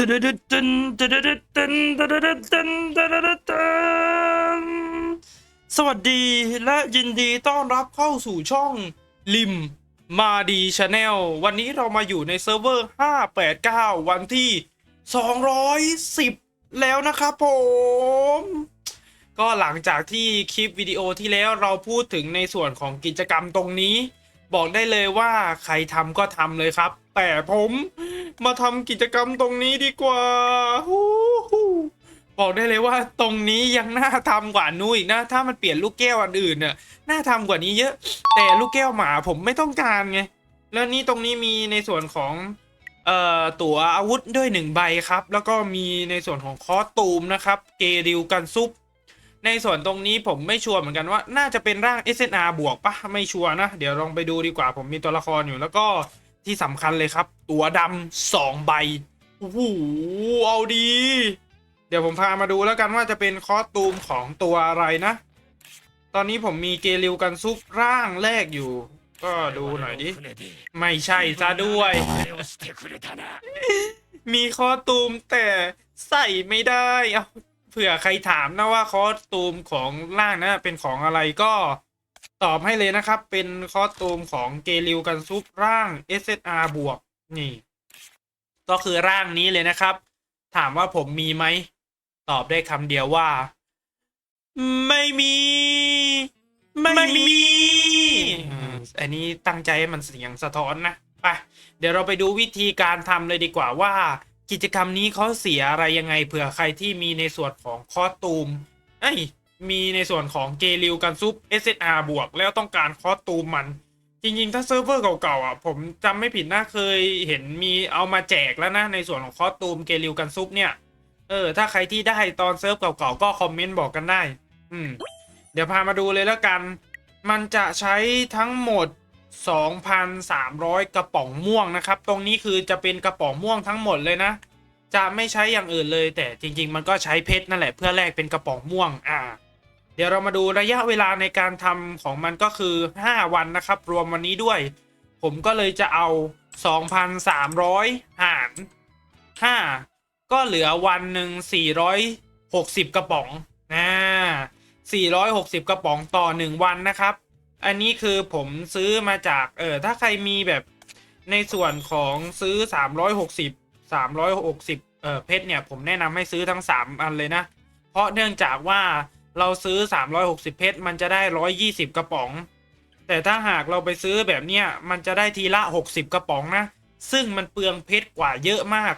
สวัสดีและยินดีต้อนรับเข้าสู่ช่องลิมมาดีชาแนลวันนี้เรามาอยู่ในเซิร์ฟเวอร์ 589 วันที่ 210 แล้วนะครับผม ก็หลังจากที่คลิปวิดีโอที่แล้วเราพูดถึงในส่วนของกิจกรรมตรงนี้ บอกได้เลยว่าใครทำก็ทำเลยครับ แต่ผม มาทำกิจกรรมตรงนี้ดีกว่าฮู้ฮู้บอกได้เลยว่าตรงนี้ยังน่าทำกว่านู้นอีกนะ ถ้ามันเปลี่ยนลูกแก้วอันอื่นเนี่ยน่าทำกว่านี้เยอะ แต่ลูกแก้วหมาผมไม่ต้องการไง แล้วนี่ตรงนี้มีในส่วนของเอ่อตั๋วอาวุธด้วยหนึ่งใบครับ แล้วก็มีในส่วนของคอสตูมนะครับ เกริวกันซุป ในส่วนตรงนี้ผมไม่ชัวร์เหมือนกันว่าน่าจะเป็นร่าง SNR บวกปะไม่ชัวร์นะ เดี๋ยวลองไปดูดีกว่าผมมีตัวละครอยู่แล้วก็ ที่สำคัญเลยครับ ตัวดำสองใบโอ้โหเอาดี เดี๋ยวผมพามาดูแล้วกันว่าจะเป็นคอสตูมของตัวอะไรนะ ตอนนี้ผมมีเกลิวกันซุปร่างแรกอยู่ ก็ดูหน่อยดิ ไม่ใช่ซะด้วย มีคอสตูมแต่ใส่ไม่ได้ เอาเผื่อใครถามนะว่าคอสตูมของร่างนะเป็นของอะไรก็ ตอบให้เลยนะครับ เป็นคอสตูมของเกลิวกันซุปร่าง SSR บวกนี่ ก็คือร่างนี้เลยนะครับ ถามว่าผมมีไหม ตอบได้คำเดียวว่า ไม่มี ไม่มีอืมอันนี้ตั้งใจให้มันเสียงสะท้อนนะไปเดี๋ยวเราไปดูวิธีการทำเลยดีกว่าว่า กิจกรรมนี้เขาเสียอะไรยังไงเผื่อใครที่มีในส่วนของคอสตูมเอ้ย มีในส่วนของเกลิวกันซุป SSR บวก แล้วต้องการคอสตูมมัน จริงๆ ถ้าเซิร์ฟเวอร์เก่าๆอะผมจำไม่ผิดนะเคยเห็นมีเอามาแจกแล้วนะ ในส่วนของคอสตูมเกลิวกันซุปเนี่ยเออถ้าใครที่ได้ตอนเซิร์ฟเก่าๆก็คอมเมนต์บอกกันได้ อืม เดี๋ยวพามาดูเลยแล้วกัน มันจะใช้ทั้งหมด 2,300 กระป๋องม่วงนะครับ ตรงนี้คือจะเป็นกระป๋องม่วงทั้งหมดเลยนะ จะไม่ใช้อย่างอื่นเลย แต่จริง ๆ มันก็ใช้เพชรนั่นแหละเพื่อแลกเป็นกระป๋องม่วง อ่า เดี๋ยวเรามาดูระยะเวลาในการทำของมันก็คือ 5 วันนะครับ รวมวันนี้ด้วย ผมก็เลยจะเอา 2,300 หาร 5 ก็เหลือวันหนึ่ง460 กระป๋องนะ460 กระป๋องต่อ 1 วันนะครับ อันนี้คือผมซื้อมาจากเออถ้าใครมีแบบในส่วนของซื้อ 360 360เออเพชรเนี่ย ผมแนะนำให้ซื้อทั้ง 3 อันเลยนะ เพราะเนื่องจากว่า เราซื้อ 360 เพชรมันจะได้ 120 กระป๋อง แต่ถ้าหากเราไปซื้อแบบเนี้ยมันจะได้ทีละ 60 กระป๋องนะ ซึ่งมันเปลืองเพชรกว่าเยอะมาก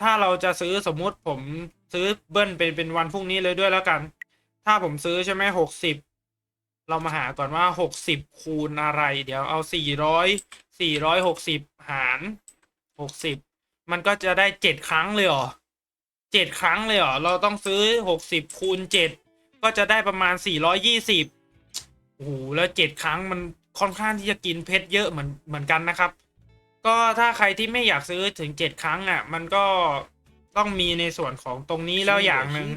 ถ้าเราจะซื้อสมมุติผมซื้อเบิ้ลเป็นเป็นวันพรุ่งนี้เลยด้วยแล้วกัน ถ้าผมซื้อใช่ไหมหกสิบเรามาหาก่อนว่าหกสิบคูณอะไร เดี๋ยวเอาสี่ร้อยสี่ร้อยหกสิบหารหกสิบมันก็จะได้เจ็ดครั้งเลยเหรอเจ็ดครั้งเลยเหรอเราต้องซื้อหกสิบคูณเจ็ด ก็จะได้ประมาณสี่ร้อยยี่สิบโอ้โหแล้วเจ็ดครั้งมันค่อนข้างที่จะกินเพชรเยอะเหมือนเหมือนกันนะครับ ก็ถ้าใครที่ไม่อยากซื้อถึงเจ็ดครั้งอะ มันก็ต้องมีในส่วนของตรงนี้แล้วอย่างหนึ่ง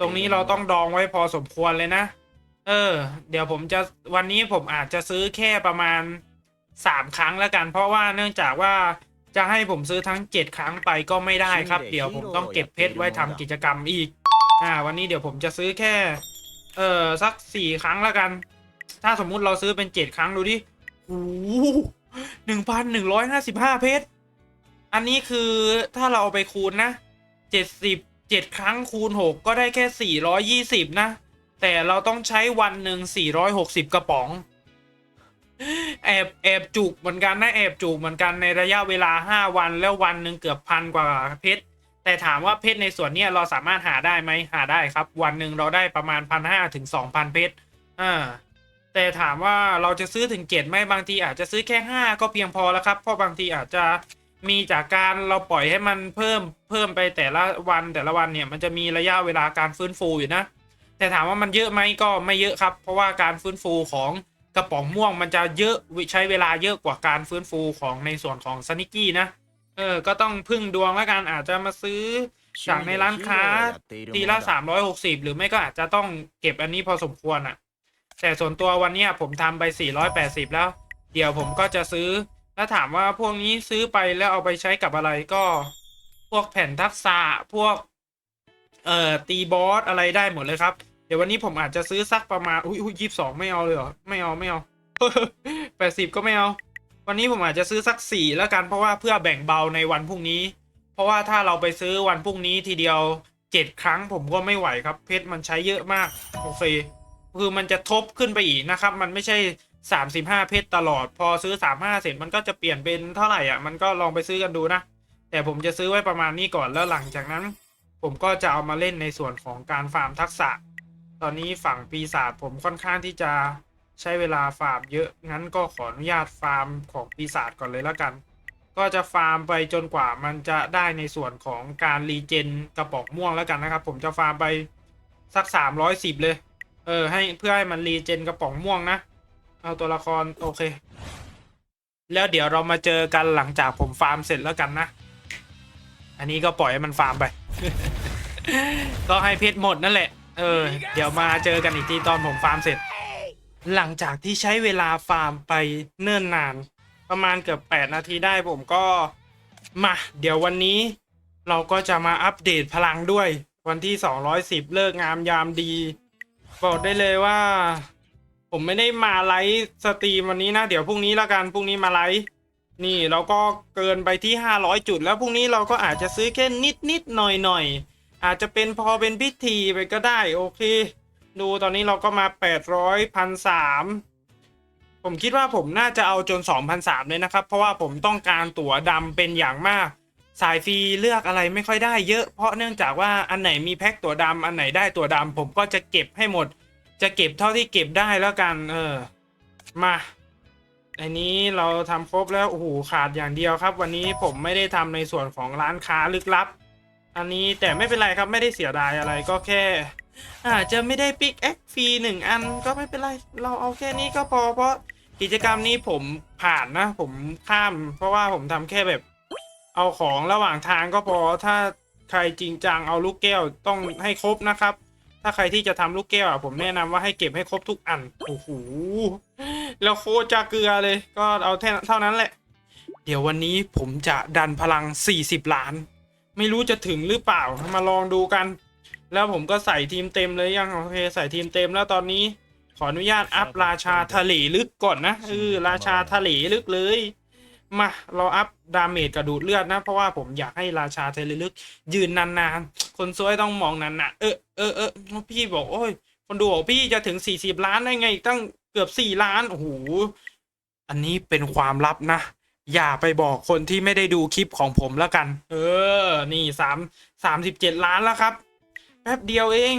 ตรงนี้เราต้องดองไว้พอสมควรเลยนะ เออ เดี๋ยวผมจะวันนี้ผมอาจจะซื้อแค่ประมาณสามครั้งแล้วกัน เพราะว่าเนื่องจากว่าจะให้ผมซื้อทั้งเจ็ดครั้งไปก็ไม่ได้ครับ เดี๋ยวผมต้องเก็บเพชรไว้ทำกิจกรรมอีก อ่า วันนี้เดี๋ยวผมจะซื้อแค่ เออสักสี่ครั้งแล้วกัน ถ้าสมมุติเราซื้อเป็นเจ็ดครั้งดูดิโอ้หนึ่งพันหนึ่งร้อยห้าสิบห้าเพชร อันนี้คือถ้าเราเอาไปคูณนะเจ็ดสิบเจ็ดครั้งคูณหกก็ได้แค่สี่ร้อยยี่สิบนะ แต่เราต้องใช้วันหนึ่งสี่ร้อยหกสิบกระป๋อง แอบแอบจุกเหมือนกันนะแอบจุกเหมือนกันในระยะเวลาห้าวันแล้ววันหนึ่งเกือบพันกว่าเพชร แต่ถามว่าเพชรในส่วนนี้เราสามารถหาได้ไหมหาได้ครับ วันหนึ่งเราได้ประมาณพันห้าถึงสองพันเพชรอ่าแต่ถามว่าเราจะซื้อถึงเจ็ดไหมบางทีอาจจะซื้อแค่ห้าก็เพียงพอแล้วครับเพราะบางทีอาจจะมีจากการเราปล่อยให้มันเพิ่มเพิ่มไปแต่ละวันแต่ละวันเนี่ยมันจะมีระยะเวลาการฟื้นฟูอยู่นะ แต่ถามว่ามันเยอะไหมก็ไม่เยอะครับ เพราะว่าการฟื้นฟูของกระป๋องม่วงมันจะเยอะใช้เวลาเยอะกว่าการฟื้นฟูของในส่วนของซนิกี้นะ เออ ก็ต้องพึ่งดวงแล้วกันอาจจะมาซื้อจากในร้านค้าทีละสามร้อยหกสิบหรือไม่ก็อาจจะต้องเก็บอันนี้พอสมควรอะ่ะ แต่ส่วนตัววันเนี้ยผมทำไปสี่ร้อยแปดสิบแล้ว เดี๋ยวผมก็จะซื้อ ถ้าถามว่าพวกนี้ซื้อไปแล้วเอาไปใช้กับอะไรก็ พวกแผ่นทักษะพวก เอ่อตีบอสอะไรได้หมดเลยครับ เดี๋ยววันนี้ผมอาจจะซื้อสักประมาณ อุ้ยอุ้ยยี่สิบสองไม่เอาเลยเหรอ ไม่เอาไม่เอาแปดสิบก็ไม่เอา วันนี้ผมอาจจะซื้อสักสี่แล้วกันเพราะว่าเพื่อแบ่งเบาในวันพรุ่งนี้ เพราะว่าถ้าเราไปซื้อวันพรุ่งนี้ทีเดียวเจ็ดครั้งผมก็ไม่ไหวครับ เพชรมันใช้เยอะมากโอเคคือมันจะทบขึ้นไปอีกนะครับ มันไม่ใช่สามสิบห้าเพชรตลอด พอซื้อสามห้าเสร็จมันก็จะเปลี่ยนเป็นเท่าไหร่อะมันก็ลองไปซื้อกันดูนะ แต่ผมจะซื้อไว้ประมาณนี้ก่อนแล้วหลังจากนั้น ผมก็จะเอามาเล่นในส่วนของการฟาร์มทักษะ ตอนนี้ฝั่งปีศาจผมค่อนข้างที่จะ ใช้เวลาฟาร์มเยอะงั้นก็ขออนุญาตฟาร์มของปีศาจก่อนเลยแล้วกัน ก็จะฟาร์มไปจนกว่ามันจะได้ในส่วนของการรีเจนกระป๋องม่วงแล้วกันนะครับ ผมจะฟาร์มไปสักสามร้อยสิบเลย เออให้เพื่อให้มันรีเจนกระป๋องม่วงนะ เอาตัวละครโอเค แล้วเดี๋ยวเรามาเจอกันหลังจากผมฟาร์มเสร็จแล้วกันนะ อันนี้ก็ปล่อยให้มันฟาร์มไป ก็ให้เพชรหมดนั่นแหละ เออ เดี๋ยวมาเจอกันอีกทีตอนผมฟาร์มเสร็จ หลังจากที่ใช้เวลาฟาร์มไปเนิ่นนาน ประมาณเกือบ 8 นาทีได้ผมก็มาเดี๋ยววันนี้เราก็จะมาอัปเดตพลังด้วย วันที่ 210 เลิกงามยามดี บอกได้เลยว่า ผมไม่ได้มาไลฟ์สตรีมวันนี้นะ เดี๋ยวพรุ่งนี้แล้วกันพรุ่งนี้มาไลฟ์นี่เราก็เกินไปที่ 500 จุด แล้วพรุ่งนี้เราก็อาจจะซื้อแค่นิดนิดหน่อยหน่อยอาจจะเป็นพอเป็นพิธีไปก็ได้โอเค ดูตอนนี้เราก็มา800พันสามผมคิดว่าผมน่าจะเอาจน2,003เลยนะครับ เพราะว่าผมต้องการตั๋วดำเป็นอย่างมาก สายฟรีเลือกอะไรไม่ค่อยได้เยอะ เพราะเนื่องจากว่าอันไหนมีแพ็คตั๋วดำอันไหนได้ตั๋วดำผมก็จะเก็บให้หมด จะเก็บเท่าที่เก็บได้แล้วกัน เออ มาอันนี้เราทำครบแล้วโอ้โหขาดอย่างเดียวครับ วันนี้ผมไม่ได้ทำในส่วนของร้านค้าลึกลับ อันนี้แต่ไม่เป็นไรครับไม่ได้เสียดายอะไรก็แค่ อาจจะไม่ได้ปิกแอคฟรีหนึ่งอันก็ไม่เป็นไร เราเอาแค่นี้ก็พอเพราะกิจกรรมนี้ผมผ่านนะ ผมข้าม เพราะว่าผมทำแค่แบบ เอาของระหว่างทางก็พอถ้าใครจริงจังเอาลูกแก้วต้องให้ครบนะครับ ถ้าใครที่จะทำลูกแก้วอะผมแนะนำว่าให้เก็บให้ครบทุกอันโอ้โหแล้วโคจะเกลือเลย ก็เอาเท่านั้นแหละ เดี๋ยววันนี้ผมจะดันพลัง 40 ล้าน ไม่รู้จะถึงหรือเปล่ามาลองดูกัน แล้วผมก็ใส่ทีมเต็มเลยยังโอเคใส่ทีมเต็มแล้วตอนนี้ ขออนุญาตอัพราชาทะเลลึกก่อนนะเออราชาทะเลลึกเลยมาเราอัพดาเมจกระดูดเลือดนะ เพราะว่าผมอยากให้ราชาทะเลลึก ยืนนานๆ คนซวยต้องมองนานๆเออเออเออพี่บอกโอ้ย คนดูบอกพี่จะถึงสี่สิบล้านได้ไง ตั้งเกือบสี่ล้าน โอ้โห อันนี้เป็นความลับนะ อย่าไปบอกคนที่ไม่ได้ดูคลิปของผมแล้วกัน เออ นี่สามสามสิบเจ็ดล้านแล้วครับ แป๊บเดียวเอง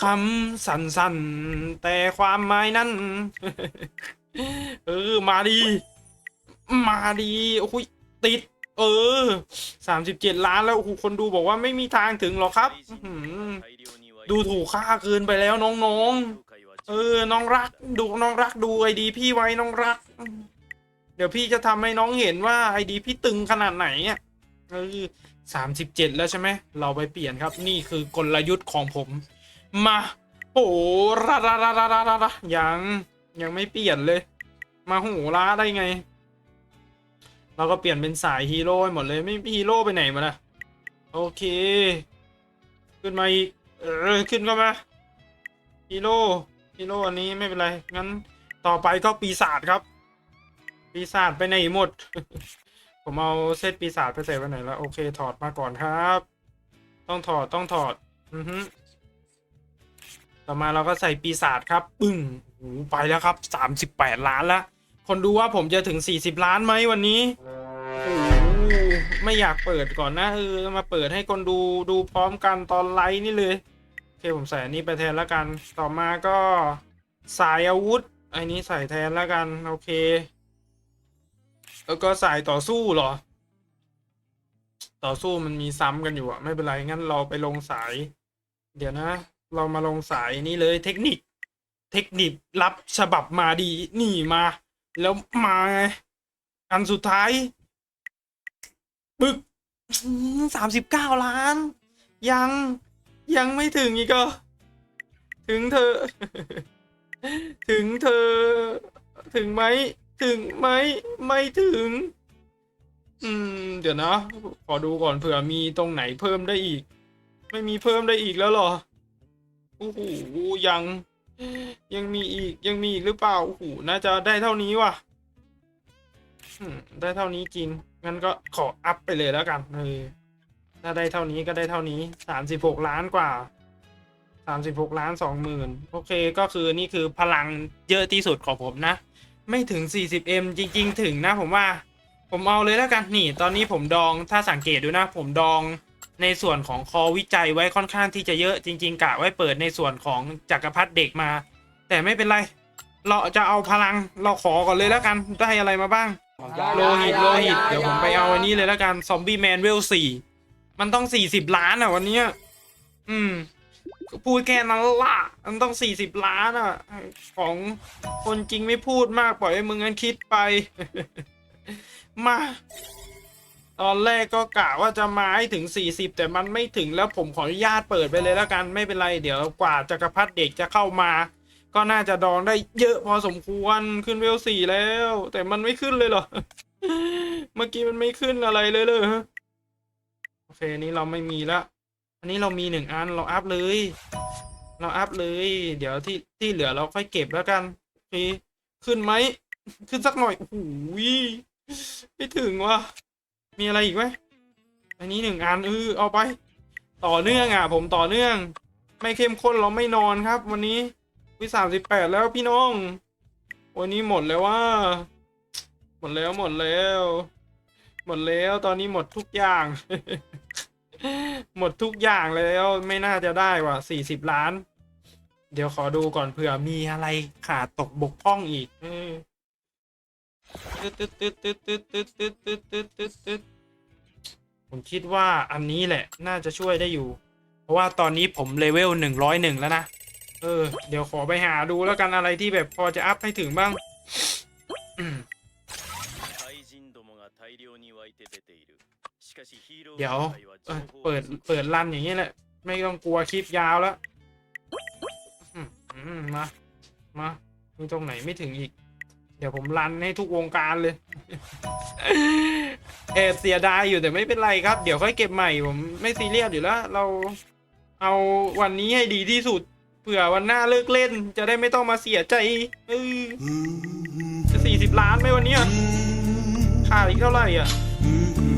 คำสั้นๆ แต่ความหมายนั้น เออ มาดี มาดีโอ้ยติด เออสามสิบเจ็ดล้านแล้วโอ้โหคนดูบอกว่าไม่มีทางถึงหรอกครับอื้อหือดูถูกค่าเกินไปแล้วน้องๆ เออ น้องรัก ดูน้องรักดูไอดี พี่ไว้น้องรัก เดี๋ยวพี่จะทำให้น้องเห็นว่าไอดี พี่ตึงขนาดไหนอะเออ สามสิบเจ็ดแล้วใช่ไหม เราไปเปลี่ยนครับ นี่คือกลยุทธ์ของผม มา โอ้ระระระระระระระยัง ยังไม่เปลี่ยนเลย มาหูล้าได้ไง เราก็เปลี่ยนเป็นสายฮีโร่หมดเลย ไม่ฮีโร่ไปไหนมาล่ะ โอเค ขึ้นมาอีก เออ ขึ้นก็มาฮีโร่ฮีโร่อันนี้ไม่เป็นไร งั้นต่อไปก็ปีศาจครับ ปีศาจไปไหนหมด ผมเอาเซตปีศาจไปใส่ไว้ไหนแล้ว โอเคถอดมาก่อนครับ ต้องถอดต้องถอด อือฮึต่อมาเราก็ใส่ปีศาจครับ ปึ้งโอ้โหไปแล้วครับสามสิบแปดล้านละ คนดูว่าผมจะถึงสี่สิบล้านไหมวันนี้โอ้ไม่อยากเปิดก่อนนะเออมาเปิดให้คนดูดูพร้อมกันตอนไลฟ์นี่เลยโอเคผมใส่อันนี้ไปแทนแล้วกัน ต่อมาก็สายอาวุธ อันนี้ใส่แทนแล้วกัน โอเค แล้วก็สายต่อสู้เหรอ ต่อสู้มันมีซ้ำกันอยู่อะไม่เป็นไร งั้นเราไปลงสาย เดี๋ยวนะ เรามาลงสายนี้เลยเทคนิค เทคนิครับฉบับมาดีนี่มา แล้วมาไงอันสุดท้ายปึกสามสิบเก้าล้าน ยังยังไม่ถึงอีกเหรอถึงเธอ ถึงเธอ ถึงไหม ถึงไหมไม่ถึง อืม เดี๋ยวนะ ขอดูก่อนเผื่อมีตรงไหนเพิ่มได้อีก ไม่มีเพิ่มได้อีกแล้วหรอโอ้โหยัง ยังมีอีกยังมีอีกหรือเปล่าโอ้โหน่าจะได้เท่านี้ว่ะได้เท่านี้จริง งั้นก็ขออัพไปเลยแล้วกันเออถ้าได้เท่านี้ก็ได้เท่านี้สามสิบหกล้านกว่าสามสิบหกล้านสองหมื่นโอเคก็คือนี่คือพลังเยอะที่สุดของผมนะ ไม่ถึง 40m จริง ๆ ถึงนะผมว่า ผมเอาเลยแล้วกันนี่ตอนนี้ผมดองถ้าสังเกตดูนะ ผมดองในส่วนของคอวิจัยไว้ค่อนข้างที่จะเยอะจริง ๆกะไว้เปิดในส่วนของจักรพรรดิเด็กมา แต่ไม่เป็นไร เราจะเอาพลังเราขอก่อนเลยแล้วกันได้อะไรมาบ้าง โลหิตโลหิตเดี๋ยวผมไปเอาอันนี้เลยแล้วกันซอมบี้แมนเวลสี่มันต้องสี่สิบล้านอะวันเนี้ยอืม พูดแค่นั้นละมันต้องสี่สิบล้านอะ ของคนจริงไม่พูดมากปล่อยให้มึงงั้นคิดไป มา ตอนแรกก็กะว่าจะมาให้ถึงสี่สิบแต่มันไม่ถึงแล้วผมขออนุญาตเปิดไปเลยแล้วกันไม่เป็นไรเดี๋ยวกว่าจักรพรรดิเด็กจะเข้ามา ก็น่าจะดองได้เยอะพอสมควรขึ้นเวลสี่แล้ว แต่มันไม่ขึ้นเลยเหรอ เมื่อกี้มันไม่ขึ้นอะไรเลยเลยโอเคนนี้เราไม่มีละ อันนี้เรามีหนึ่งอันเราอัพเลย เราอัพเลย เดี๋ยวที่ที่เหลือเราค่อยเก็บแล้วกันโอขึ้นไหม ขึ้นสักหน่อยโอ้โหไม่ถึงว่ะมีอะไรอีกไหมอันนี้หนึ่งอันเออเอาไป ต่อเนื่องอะ ผมต่อเนื่อง ไม่เข้มข้นเราไม่นอนครับ วันนี้วิสามสิบแปดแล้วพี่น้อง วันนี้หมดแล้วว่า หมดแล้วหมดแล้ว หมดแล้วตอนนี้หมดทุกอย่าง หมดทุกอย่างแล้วไม่น่าจะได้ว่ะสี่สิบล้าน เดี๋ยวขอดูก่อนเผื่อมีอะไรขาดตกบกพร่องอีกเออตึ๊ดตึ๊ดตึ๊ดตึ๊ดตึ๊ดตึ๊ดตึ๊ดตึ๊ดตึ๊ดตึ๊ดตึ๊ดผมคิดว่าอันนี้แหละ น่าจะช่วยได้อยู่ เพราะว่าตอนนี้ผมเลเวลหนึ่งร้อยหนึ่งแล้วนะ เออ เดี๋ยวขอไปหาดูแล้วกันอะไรที่แบบพอจะอัพให้ถึงบ้าง เดี๋ยวเเปิดเปิดรันอย่างนี้แหละ ไม่ต้องกลัวคลิปยาวแล้วมา มามีตรงไหนไม่ถึงอีก เดี๋ยวผมรันให้ทุกวงการเลยเอเสียดายอยู่แต่ไม่เป็นไรครับ เดี๋ยวค่อยเก็บใหม่ผมไม่ซีเรียสอยู่แล้ว เราเอาวันนี้ให้ดีที่สุดเผื่อวันหน้าเลิกเล่น จะได้ไม่ต้องมาเสียใจเออสี่สิบล้านไหมวันนี้ขาดอีกเท่าไหร่อะ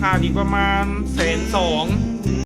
ขาดอีกประมาณแสนสอง